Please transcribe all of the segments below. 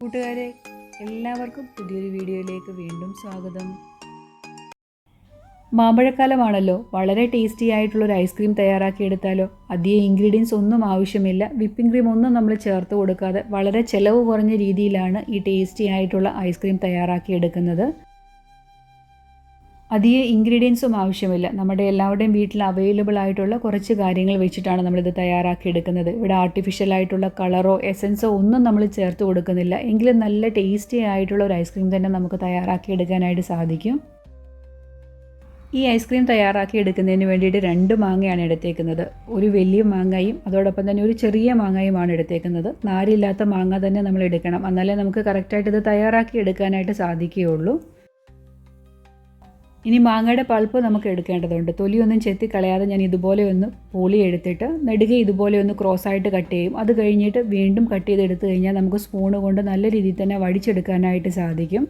കൂട്ടുകാരെ എല്ലാവർക്കും പുതിയൊരു വീഡിയോയിലേക്ക് വീണ്ടും സ്വാഗതം. മാമ്പഴക്കാലമാണല്ലോ വളരെ ടേസ്റ്റി ആയിട്ടുള്ളൊരു ഐസ്ക്രീം തയ്യാറാക്കിയെടുത്താലോ അധികം ഇൻഗ്രീഡിയൻസ് ഒന്നും ആവശ്യമില്ല വിപ്പിംഗ് ക്രീം ഒന്നും നമ്മൾ ചേർത്ത് കൊടുക്കാതെ വളരെ ചിലവ് കുറഞ്ഞ രീതിയിലാണ് ഈ ടേസ്റ്റി ആയിട്ടുള്ള ഐസ്ക്രീം തയ്യാറാക്കിയെടുക്കുന്നത് അധികം ഇൻഗ്രീഡിയൻസും ആവശ്യമില്ല. നമ്മുടെ എല്ലാവരുടെയും വീട്ടിൽ അവൈലബിൾ ആയിട്ടുള്ള കുറച്ച് കാര്യങ്ങൾ വെച്ചിട്ടാണ് നമ്മളിത് തയ്യാറാക്കി എടുക്കുന്നത്. ഇവിടെ ആർട്ടിഫിഷ്യൽ ആയിട്ടുള്ള കളറോ എസൻസോ ഒന്നും നമ്മൾ ചേർത്ത് കൊടുക്കുന്നില്ല. എങ്കിലും നല്ല ടേസ്റ്റി ആയിട്ടുള്ള ഒരു ഐസ്ക്രീം തന്നെ നമുക്ക് തയ്യാറാക്കി എടുക്കാനായിട്ട് സാധിക്കും. ഈ ഐസ്ക്രീം തയ്യാറാക്കി എടുക്കുന്നതിന് വേണ്ടിയിട്ട് രണ്ട് മാങ്ങയാണ് എടുത്തേക്കുന്നത്. ഒരു വലിയ മാങ്ങയും അതോടൊപ്പം തന്നെ ഒരു ചെറിയ മാങ്ങയുമാണ് എടുത്തേക്കുന്നത്. നാരില്ലാത്ത മാങ്ങ തന്നെ നമ്മൾ എടുക്കണം. എന്നാലേ നമുക്ക് കറക്റ്റായിട്ട് ഇത് തയ്യാറാക്കി എടുക്കാനായിട്ട് സാധിക്കുകയുള്ളൂ. ഇനി മാങ്ങയുടെ പൾപ്പ് നമുക്ക് എടുക്കേണ്ടതുണ്ട്. തൊലിയൊന്നും ചെത്തി കളയാതെ ഞാൻ ഇതുപോലെ ഒന്ന് പൊളി എടുത്തിട്ട് നെടുകെ ഇതുപോലെ ഒന്ന് ക്രോസ് ആയിട്ട് കട്ട് ചെയ്യും. അത് കഴിഞ്ഞിട്ട് വീണ്ടും കട്ട് ചെയ്ത് ചെയ്തെടുത്തു കഴിഞ്ഞാൽ നമുക്ക് സ്പൂണ് കൊണ്ട് നല്ല രീതിയിൽ തന്നെ വടിച്ചെടുക്കാനായിട്ട് സാധിക്കും.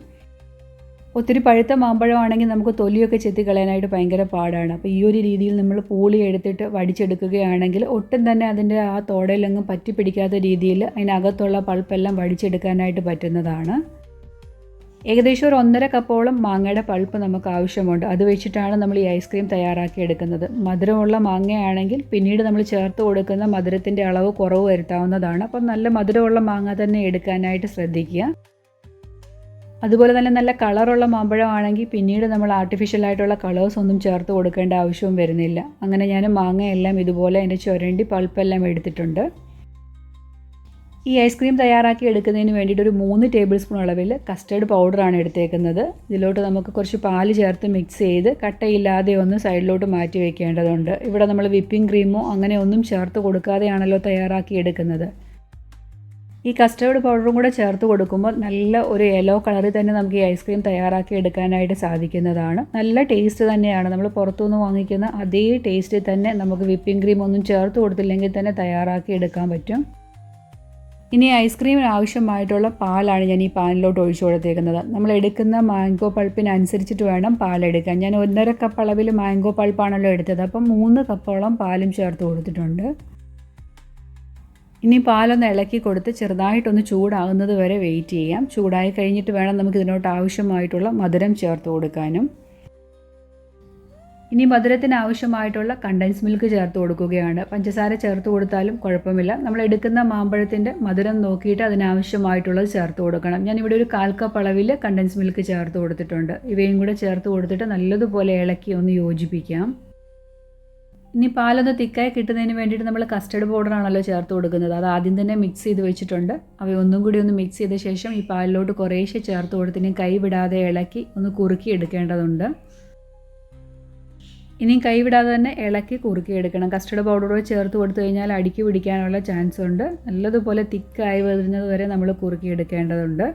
ഒത്തിരി പഴുത്ത മാമ്പഴമാണെങ്കിൽ നമുക്ക് തൊലിയൊക്കെ ചെത്തി കളയാനായിട്ട് ഭയങ്കര പാടാണ്. അപ്പോൾ ഈ ഒരു രീതിയിൽ നമ്മൾ പൂളി എടുത്തിട്ട് വടിച്ചെടുക്കുകയാണെങ്കിൽ ഒട്ടും തന്നെ അതിന്റെ ആ തോടയിലൊന്നും പറ്റി പിടിക്കാത്ത രീതിയിൽ അതിനകത്തുള്ള പൾപ്പെല്ലാം വടിച്ചെടുക്കാനായിട്ട് പറ്റുന്നതാണ്. ഏകദേശം ഒരു ഒന്നര കപ്പോളം മാങ്ങയുടെ പൾപ്പ് നമുക്ക് ആവശ്യമുണ്ട്. അത് വെച്ചിട്ടാണ് നമ്മൾ ഈ ഐസ്ക്രീം തയ്യാറാക്കി എടുക്കുന്നത്. മധുരമുള്ള മാങ്ങയാണെങ്കിൽ പിന്നീട് നമ്മൾ ചേർത്ത് കൊടുക്കുന്ന മധുരത്തിന്റെ അളവ് കുറവ് വരുത്താവുന്നതാണ്. അപ്പം നല്ല മധുരമുള്ള മാങ്ങ തന്നെ എടുക്കാനായിട്ട് ശ്രദ്ധിക്കുക. അതുപോലെ തന്നെ നല്ല കളറുള്ള മാമ്പഴമാണെങ്കിൽ പിന്നീട് നമ്മൾ ആർട്ടിഫിഷ്യൽ ആയിട്ടുള്ള കളേഴ്സ് ഒന്നും ചേർത്ത് കൊടുക്കേണ്ട ആവശ്യവും വരുന്നില്ല. അങ്ങനെ ഞാൻ മാങ്ങയെല്ലാം ഇതുപോലെ അതിന്റെ ചുരണ്ടി പൾപ്പെല്ലാം എടുത്തിട്ടുണ്ട്. ഈ ഐസ്ക്രീം തയ്യാറാക്കി എടുക്കുന്നതിന് വേണ്ടിയിട്ട് ഒരു മൂന്ന് ടേബിൾ സ്പൂൺ അളവിൽ കസ്റ്റേർഡ് പൗഡറാണ് എടുത്തേക്കുന്നത്. ഇതിലോട്ട് നമുക്ക് കുറച്ച് പാൽ ചേർത്ത് മിക്സ് ചെയ്ത് കട്ടയില്ലാതെ ഒന്ന് സൈഡിലോട്ട് മാറ്റി വെക്കേണ്ടതുണ്ട്. ഇവിടെ നമ്മൾ വിപ്പിംഗ് ക്രീമോ അങ്ങനെ ഒന്നും ചേർത്ത് കൊടുക്കാതെയാണല്ലോ തയ്യാറാക്കി എടുക്കുന്നത്. ഈ കസ്റ്റേർഡ് പൗഡറും കൂടെ ചേർത്ത് കൊടുക്കുമ്പോൾ നല്ല ഒരു യെല്ലോ കളറിൽ തന്നെ നമുക്ക് ഈ ഐസ്ക്രീം തയ്യാറാക്കി എടുക്കാനായിട്ട് സാധിക്കുന്നതാണ്. നല്ല ടേസ്റ്റ് തന്നെയാണ്. നമ്മൾ പുറത്തുനിന്ന് വാങ്ങിക്കുന്ന അതേ ടേസ്റ്റിൽ തന്നെ നമുക്ക് വിപ്പിംഗ് ക്രീം ഒന്നും ചേർത്ത് കൊടുത്തില്ലെങ്കിൽ തന്നെ തയ്യാറാക്കി എടുക്കാൻ പറ്റും. ഇനി ഐസ്ക്രീമിന് ആവശ്യമായിട്ടുള്ള പാലാണ് ഞാൻ ഈ പാനിലോട്ട് ഒഴിച്ചു കൊടുത്തേക്കുന്നത് നമ്മൾ എടുക്കുന്ന മാംഗോ പൾപ്പിനനുസരിച്ചിട്ട് വേണം പാലെടുക്കാൻ ഞാൻ ഒന്നര കപ്പ് അളവിൽ മാംഗോ പൾപ്പാണല്ലോ എടുത്തത്. അപ്പം മൂന്ന് കപ്പോളം പാലും ചേർത്ത് കൊടുത്തിട്ടുണ്ട്. ഇനി പാലൊന്ന് ഇളക്കി കൊടുത്ത് ചെറുതായിട്ടൊന്ന് ചൂടാകുന്നത് വരെ വെയിറ്റ് ചെയ്യാം. ചൂടായി കഴിഞ്ഞിട്ട് വേണം നമുക്ക് ഇതിനോട്ട് ആവശ്യമായിട്ടുള്ള മധുരം ചേർത്ത് കൊടുക്കാനും. ഇനി മധുരത്തിന് ആവശ്യമായിട്ടുള്ള കണ്ടൻസ് മിൽക്ക് ചേർത്ത് കൊടുക്കുകയാണ്. പഞ്ചസാര ചേർത്ത് കൊടുത്താലും കുഴപ്പമില്ല. നമ്മൾ എടുക്കുന്ന മാമ്പഴത്തിന്റെ മധുരം നോക്കിയിട്ട് അതിനാവശ്യമായിട്ടുള്ളത് ചേർത്ത് കൊടുക്കണം. ഞാൻ ഇവിടെ ഒരു കാൽ കപ്പ് അളവിൽ കണ്ടൻസ് മിൽക്ക് ചേർത്ത് കൊടുത്തിട്ടുണ്ട്. ഇവയും കൂടെ ചേർത്ത് കൊടുത്തിട്ട് നല്ലതുപോലെ ഇളക്കി ഒന്ന് യോജിപ്പിക്കാം. ഇനി പാലൊന്ന് തിക്കായി കിട്ടുന്നതിന് വേണ്ടിയിട്ട് നമ്മൾ കസ്റ്റർഡ് പൗഡറാണല്ലോ ചേർത്ത് കൊടുക്കുന്നത്. അത് ആദ്യം തന്നെ മിക്സ് ചെയ്ത് വെച്ചിട്ടുണ്ട്. അവയൊന്നും കൂടി ഒന്ന് മിക്സ് ചെയ്ത ശേഷം ഈ പാലിലോട്ട് കുറേശ്ശെ ചേർത്ത് കൊടുത്തിനും കൈ വിടാതെ ഇളക്കി ഒന്ന് കുറുക്കി എടുക്കേണ്ടതുണ്ട്. ഇനി കൈവിടാതെ തന്നെ ഇളക്കി കുറുക്കിയെടുക്കണം. കസ്റ്റർഡ് പൗഡർ ചേർത്ത് കൊടുത്തു കഴിഞ്ഞാൽ അടുക്കി പിടിക്കാനുള്ള ചാൻസ് ഉണ്ട്. നല്ലതുപോലെ തിക്കായി വരുന്നത് വരെ നമ്മൾ കുറുക്കിയെടുക്കേണ്ടതുണ്ട്.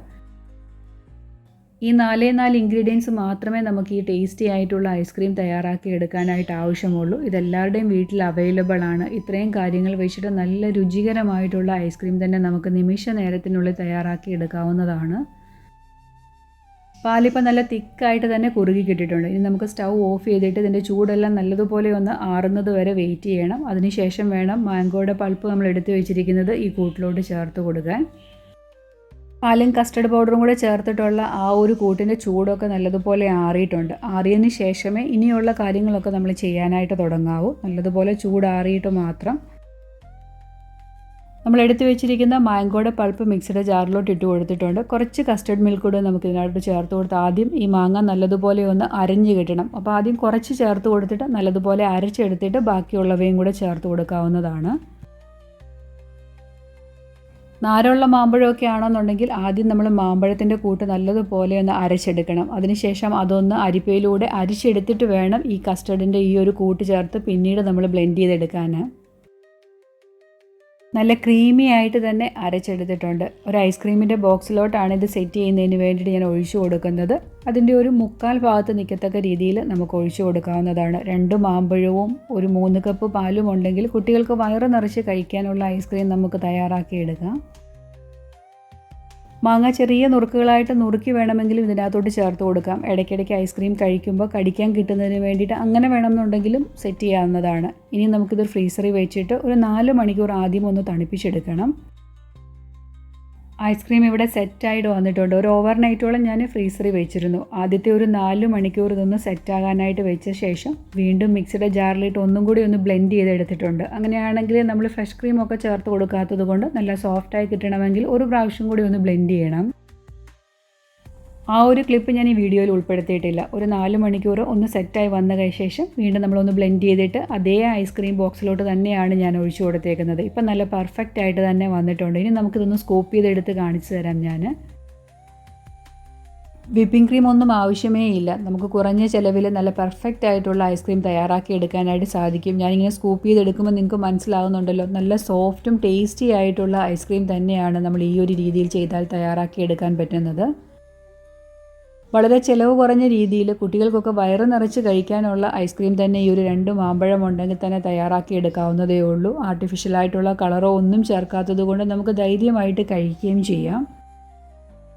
ഈ നാലേ നാല് ഇൻഗ്രീഡിയൻസ് മാത്രമേ നമുക്ക് ഈ ടേസ്റ്റി ആയിട്ടുള്ള ഐസ്ക്രീം തയ്യാറാക്കി എടുക്കാനായിട്ട് ആവശ്യമുള്ളൂ. ഇതെല്ലാവരുടെയും വീട്ടിൽ അവൈലബിൾ ആണ്. ഇത്രയും കാര്യങ്ങൾ വെച്ചിട്ട് നല്ല രുചികരമായിട്ടുള്ള ഐസ്ക്രീം തന്നെ നമുക്ക് നിമിഷ നേരത്തിനുള്ളിൽ തയ്യാറാക്കി എടുക്കാവുന്നതാണ്. പാലിപ്പോൾ നല്ല തിക്കായിട്ട് തന്നെ കുറുകി കിട്ടിയിട്ടുണ്ട്. ഇനി നമുക്ക് സ്റ്റൗ ഓഫ് ചെയ്തിട്ട് ഇതിന്റെ ചൂടെല്ലാം നല്ലതുപോലെ ഒന്ന് ആറുന്നത് വരെ വെയിറ്റ് ചെയ്യണം. അതിനുശേഷം വേണം മാംഗോയുടെ പൾപ്പ് നമ്മൾ എടുത്തു വെച്ചിരിക്കുന്നത് ഈ കൂട്ടിലോട്ട് ചേർത്ത് കൊടുക്കാൻ. പാലും കസ്റ്റർഡ് പൗഡറും കൂടെ ചേർത്തിട്ടുള്ള ആ ഒരു കൂട്ടിന്റെ ചൂടൊക്കെ നല്ലതുപോലെ ആറിയിട്ടുണ്ട്. ആറിയതിന് ശേഷമേ ഇനിയുള്ള കാര്യങ്ങളൊക്കെ നമ്മൾ ചെയ്യാനായിട്ട് തുടങ്ങാവൂ. നല്ലതുപോലെ ചൂടാറിയിട്ട് മാത്രം നമ്മൾ എടുത്തു വെച്ചിരിക്കുന്ന മാങ്കോയുടെ പൾപ്പ് മിക്സിയുടെ ജാറിലോട്ട് ഇട്ട് കൊടുത്തിട്ടുണ്ട്. കുറച്ച് കസ്റ്റർഡ് മിൽക്ക് കൂടെ നമുക്ക് ഇതിനകത്ത് ചേർത്ത് കൊടുത്ത് ആദ്യം ഈ മാങ്ങ നല്ലതുപോലെ ഒന്ന് അരഞ്ഞ് കിട്ടണം. അപ്പോൾ ആദ്യം കുറച്ച് ചേർത്ത് കൊടുത്തിട്ട് നല്ലതുപോലെ അരച്ചെടുത്തിട്ട് ബാക്കിയുള്ളവയും കൂടെ ചേർത്ത് കൊടുക്കാവുന്നതാണ്. നാരുള്ള മാമ്പഴമൊക്കെ ആണെന്നുണ്ടെങ്കിൽ ആദ്യം നമ്മൾ മാമ്പഴത്തിന്റെ കൂട്ട് നല്ലതുപോലെ ഒന്ന് അരച്ചെടുക്കണം. അതിനുശേഷം അതൊന്ന് അരിപ്പയിലൂടെ അരിച്ചെടുത്തിട്ട് വേണം ഈ കസ്റ്റർഡിന്റെ ഈ ഒരു കൂട്ട് ചേർത്ത് പിന്നീട് നമ്മൾ ബ്ലെൻഡ് ചെയ്തെടുക്കാൻ. നല്ല ക്രീമി ആയിട്ട് തന്നെ അരച്ചെടുത്തിട്ടുണ്ട്. ഒരു ഐസ്ക്രീമിന്റെ ബോക്സിലോട്ടാണ് ഇത് സെറ്റ് ചെയ്യുന്നതിന് വേണ്ടിയിട്ട് ഞാൻ ഒഴിച്ചു കൊടുക്കുന്നത്. അതിന്റെ ഒരു മുക്കാൽ ഭാഗത്ത് നിൽക്കത്തക്ക രീതിയിൽ നമുക്ക് ഒഴിച്ചു കൊടുക്കാവുന്നതാണ്. രണ്ട് മാമ്പഴവും ഒരു മൂന്ന് കപ്പ് പാലും ഉണ്ടെങ്കിൽ കുട്ടികൾക്ക് വയറ് നിറച്ച് കഴിക്കാനുള്ള ഐസ്ക്രീം നമുക്ക് തയ്യാറാക്കി എടുക്കാം മാങ്ങ ചെറിയ നുറുക്കുകളായിട്ട് നുറുക്കി വേണമെങ്കിലും ഇതിനകത്തോട്ട് ചേർത്ത് കൊടുക്കാം. ഇടയ്ക്കിടയ്ക്ക് ഐസ്ക്രീം കഴിക്കുമ്പോൾ കടിക്കാൻ കിട്ടുന്നതിന് വേണ്ടിയിട്ട് അങ്ങനെ വേണമെന്നുണ്ടെങ്കിലും സെറ്റ് ചെയ്യാവുന്നതാണ്. ഇനി നമുക്കിത് ഫ്രീസറിൽ വെച്ചിട്ട് ഒരു നാല് മണിക്കൂർ ആദ്യം ഒന്ന് തണുപ്പിച്ചെടുക്കണം. ഐസ്ക്രീം ഇവിടെ സെറ്റായിട്ട് വന്നിട്ടുണ്ട്. ഒരു ഓവർ നൈറ്റോളം ഞാൻ ഫ്രീസറിൽ വെച്ചിരുന്നു. ആദ്യത്തെ ഒരു നാല് മണിക്കൂർ ഇതൊന്ന് സെറ്റാകാനായിട്ട് വെച്ച ശേഷം വീണ്ടും മിക്സിയുടെ ജാറിലിട്ട് ഒന്നും കൂടി ഒന്ന് ബ്ലെൻഡ് ചെയ്തെടുത്തിട്ടുണ്ട്. അങ്ങനെയാണെങ്കിൽ നമ്മൾ ഫ്രഷ് ക്രീമൊക്കെ ചേർത്ത് കൊടുക്കാത്തത് കൊണ്ട് നല്ല സോഫ്റ്റായി കിട്ടണമെങ്കിൽ ഒരു പ്രാവശ്യം കൂടി ഒന്ന് ബ്ലെൻഡ് ചെയ്യണം. ആ ഒരു ക്ലിപ്പ് ഞാൻ ഈ വീഡിയോയിൽ ഉൾപ്പെടുത്തിയിട്ടില്ല. ഒരു നാല് മണിക്കൂർ ഒന്ന് സെറ്റായി വന്ന ശേഷം വീണ്ടും നമ്മളൊന്ന് ബ്ലെൻഡ് ചെയ്തിട്ട് അതേ ഐസ്ക്രീം ബോക്സിലോട്ട് തന്നെയാണ് ഞാൻ ഒഴിച്ചു കൊടുത്തേക്കുന്നത്. ഇപ്പം നല്ല പെർഫെക്റ്റ് ആയിട്ട് തന്നെ വന്നിട്ടുണ്ട്. ഇനി നമുക്കിതൊന്ന് സ്കൂപ്പ് ചെയ്തെടുത്ത് കാണിച്ചു തരാം ഞാൻ. വിപ്പിംഗ് ക്രീം ഒന്നും ആവശ്യമേ ഇല്ല. നമുക്ക് കുറഞ്ഞ ചിലവിൽ നല്ല പെർഫെക്റ്റ് ആയിട്ടുള്ള ഐസ്ക്രീം തയ്യാറാക്കി എടുക്കാനായിട്ട് സാധിക്കും. ഞാനിങ്ങനെ സ്കൂപ്പ് ചെയ്തെടുക്കുമ്പോൾ നിങ്ങൾക്ക് മനസ്സിലാവുന്നുണ്ടല്ലോ. നല്ല സോഫ്റ്റും ടേസ്റ്റി ആയിട്ടുള്ള ഐസ്ക്രീം തന്നെയാണ് നമ്മൾ ഈ ഒരു രീതിയിൽ ചെയ്താൽ തയ്യാറാക്കി എടുക്കാൻ പറ്റുന്നത്. വളരെ ചിലവ് കുറഞ്ഞ രീതിയിൽ കുട്ടികൾക്കൊക്കെ വയറ് നിറച്ച് കഴിക്കാനുള്ള ഐസ്ക്രീം തന്നെ ഈ ഒരു രണ്ട് മാമ്പഴം ഉണ്ടെങ്കിൽ തന്നെ തയ്യാറാക്കി എടുക്കാവുന്നതേ ഉള്ളൂ. ആർട്ടിഫിഷ്യലായിട്ടുള്ള കളറോ ഒന്നും ചേർക്കാത്തത് കൊണ്ട് നമുക്ക് ധൈര്യമായിട്ട് കഴിക്കുകയും ചെയ്യാം.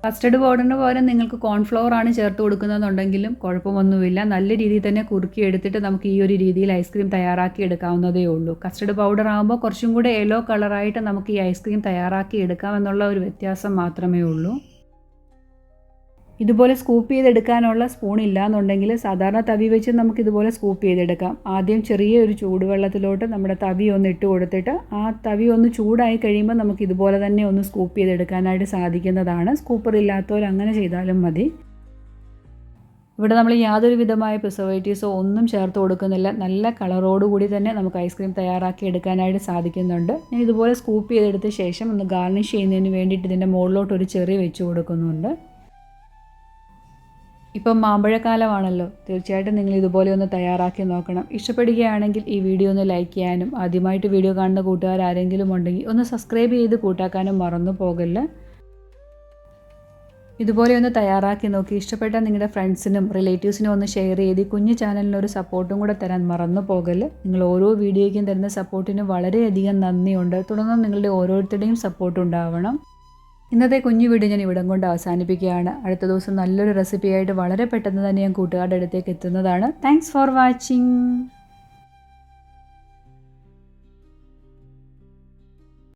കസ്റ്റർഡ് പൗഡറിന് പകരം നിങ്ങൾക്ക് കോൺഫ്ലവർ ആണ് ചേർത്ത് കൊടുക്കുന്നതെന്നുണ്ടെങ്കിലും കുഴപ്പമൊന്നുമില്ല. നല്ല രീതിയിൽ തന്നെ കുറുക്കി എടുത്തിട്ട് നമുക്ക് ഈ ഒരു രീതിയിൽ ഐസ്ക്രീം തയ്യാറാക്കി എടുക്കാവുന്നതേ ഉള്ളൂ. കസ്റ്റർഡ് പൗഡർ ആകുമ്പോൾ കുറച്ചും കൂടെ യെല്ലോ കളറായിട്ട് നമുക്ക് ഈ ഐസ്ക്രീം തയ്യാറാക്കി എടുക്കാം എന്നുള്ള ഒരു വ്യത്യാസം മാത്രമേ ഉള്ളൂ. ഇതുപോലെ സ്കൂപ്പ് ചെയ്തെടുക്കാനുള്ള സ്പൂൺ ഇല്ലാന്നുണ്ടെങ്കിൽ സാധാരണ തവി വെച്ച് നമുക്ക് ഇതുപോലെ സ്കൂപ്പ് ചെയ്തെടുക്കാം. ആദ്യം ചെറിയ ഒരു ചൂടുവെള്ളത്തിലോട്ട് നമ്മുടെ തവി ഒന്ന് ഇട്ട് കൊടുത്തിട്ട് ആ തവി ഒന്ന് ചൂടായി കഴിയുമ്പോൾ നമുക്ക് ഇതുപോലെ തന്നെ ഒന്ന് സ്കൂപ്പ് ചെയ്തെടുക്കാനായിട്ട് സാധിക്കുന്നതാണ്. സ്കൂപ്പർ ഇല്ലാത്തവർ അങ്ങനെ ചെയ്താലും മതി. ഇവിടെ നമ്മൾ യാതൊരു വിധമായ പ്രിസർവേറ്റീവ്സോ ഒന്നും ചേർത്ത് കൊടുക്കുന്നില്ല. നല്ല കളറോടുകൂടി തന്നെ നമുക്ക് ഐസ്ക്രീം തയ്യാറാക്കി എടുക്കാനായിട്ട് സാധിക്കുന്നുണ്ട്. ഞാൻ ഇതുപോലെ സ്കൂപ്പ് ചെയ്തെടുത്ത ശേഷം ഒന്ന് ഗാർണിഷ് ചെയ്യുന്നതിന് വേണ്ടിയിട്ട് ഇതിന്റെ മുകളിലോട്ട് ഒരു ചെറി വെച്ച് കൊടുക്കുന്നുണ്ട്. ഇപ്പം മാമ്പഴക്കാലമാണല്ലോ. തീർച്ചയായിട്ടും നിങ്ങൾ ഇതുപോലെ ഒന്ന് തയ്യാറാക്കി നോക്കണം. ഇഷ്ടപ്പെടുകയാണെങ്കിൽ ഈ വീഡിയോ ഒന്ന് ലൈക്ക് ചെയ്യാനും ആദ്യമായിട്ട് വീഡിയോ കാണുന്ന കൂട്ടുകാർ ആരെങ്കിലും ഉണ്ടെങ്കിൽ ഒന്ന് സബ്സ്ക്രൈബ് ചെയ്ത് കൂട്ടാക്കാനും മറന്നു പോകല്ല. ഇതുപോലെ ഒന്ന് തയ്യാറാക്കി നോക്കി. ഇഷ്ടപ്പെട്ട നിങ്ങളുടെ ഫ്രണ്ട്സിനും റിലേറ്റീവ്സിനും ഒന്ന് ഷെയർ ചെയ്ത് കുഞ്ഞു ചാനലിന് ഒരു സപ്പോർട്ടും കൂടെ തരാൻ മറന്നു പോകൽ നിങ്ങൾ ഓരോ വീഡിയോയ്ക്കും തരുന്ന സപ്പോർട്ടിന് വളരെയധികം നന്ദിയുണ്ട്. തുടർന്ന് നിങ്ങളുടെ ഓരോരുത്തരുടെയും സപ്പോർട്ട് ഉണ്ടാവണം. ഇന്നത്തെ കുഞ്ഞു വീട് ഞാൻ ഇവിടം കൊണ്ട് അവസാനിപ്പിക്കുകയാണ്. അടുത്ത ദിവസം നല്ലൊരു റെസിപ്പിയായിട്ട് വളരെ പെട്ടെന്ന് തന്നെ ഞാൻ കൂട്ടുകാരുടെ അടുത്തേക്ക് എത്തുന്നതാണ്. Thanks for watching